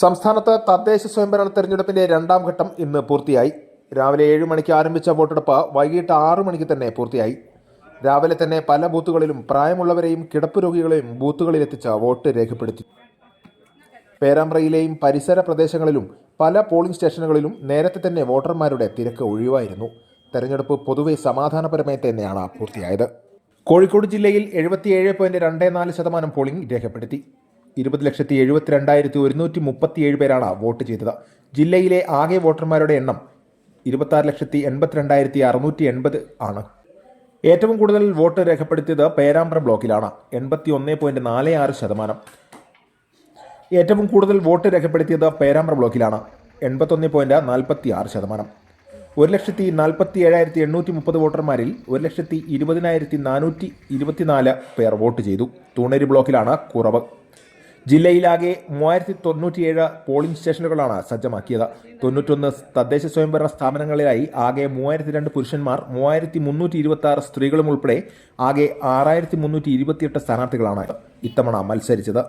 സംസ്ഥാനത്ത് തദ്ദേശ സ്വയംഭരണ തെരഞ്ഞെടുപ്പിന്റെ രണ്ടാം ഘട്ടം ഇന്ന് പൂർത്തിയായി. രാവിലെ ഏഴ് മണിക്ക് ആരംഭിച്ച വോട്ടെടുപ്പ് വൈകിട്ട് ആറു മണിക്ക് തന്നെ പൂർത്തിയായി. രാവിലെ തന്നെ പല ബൂത്തുകളിലും പ്രായമുള്ളവരെയും കിടപ്പ് രോഗികളെയും ബൂത്തുകളിലെത്തിച്ച് വോട്ട് രേഖപ്പെടുത്തി. പേരാമ്പ്രയിലെയും പരിസര പ്രദേശങ്ങളിലും പല പോളിംഗ് സ്റ്റേഷനുകളിലും നേരത്തെ തന്നെ വോട്ടർമാരുടെ തിരക്ക് ഒഴിവായിരുന്നു. തെരഞ്ഞെടുപ്പ് പൊതുവെ സമാധാനപരമായി തന്നെയാണ് പൂർത്തിയായത്. കോഴിക്കോട് ജില്ലയിൽ എഴുപത്തിയേഴ് പോയിന്റ് രണ്ട് നാല് ശതമാനം പോളിംഗ് രേഖപ്പെടുത്തി. ഇരുപത് ലക്ഷത്തി എഴുപത്തിരണ്ടായിരത്തി ഒരുന്നൂറ്റി മുപ്പത്തിയേഴ് പേരാണ് വോട്ട് ചെയ്തത്. ജില്ലയിലെ ആകെ വോട്ടർമാരുടെ എണ്ണം ഇരുപത്താറ് ലക്ഷത്തി എൺപത്തിരണ്ടായിരത്തി അറുന്നൂറ്റി എൺപത് ആണ്. ഏറ്റവും കൂടുതൽ വോട്ട് രേഖപ്പെടുത്തിയത് പേരാമ്പ്ര ബ്ലോക്കിലാണ് എൺപത്തി ഒന്ന് പോയിന്റ് നാല് ആറ് ശതമാനം. ഏറ്റവും കൂടുതൽ വോട്ട് രേഖപ്പെടുത്തിയത് പേരാമ്പ്ര ബ്ലോക്കിലാണ് എൺപത്തൊന്ന് പോയിന്റ് നാൽപ്പത്തി ആറ് ശതമാനം. ഒരു ലക്ഷത്തി നാൽപ്പത്തി ഏഴായിരത്തി എണ്ണൂറ്റി മുപ്പത് വോട്ടർമാരിൽ ഒരു ലക്ഷത്തി ഇരുപതിനായിരത്തി നാനൂറ്റി ഇരുപത്തിനാല് പേർ വോട്ട് ചെയ്തു. തൂണേരി ബ്ലോക്കിലാണ് കുറവ്. ജില്ലയിലാകെ മൂവായിരത്തി തൊണ്ണൂറ്റിയേഴ് പോളിംഗ് സ്റ്റേഷനുകളാണ് സജ്ജമാക്കിയത്. തൊണ്ണൂറ്റൊന്ന് തദ്ദേശ സ്വയംഭരണ സ്ഥാപനങ്ങളിലായി ആകെ മൂവായിരത്തി രണ്ട് പുരുഷന്മാർ മൂവായിരത്തി മുന്നൂറ്റി ഇരുപത്തി ആറ് സ്ത്രീകളും ഉൾപ്പെടെ ആകെ ആറായിരത്തി മുന്നൂറ്റി ഇരുപത്തിയെട്ട് സ്ഥാനാർത്ഥികളാണ് ഇത്തവണ മത്സരിച്ചത്.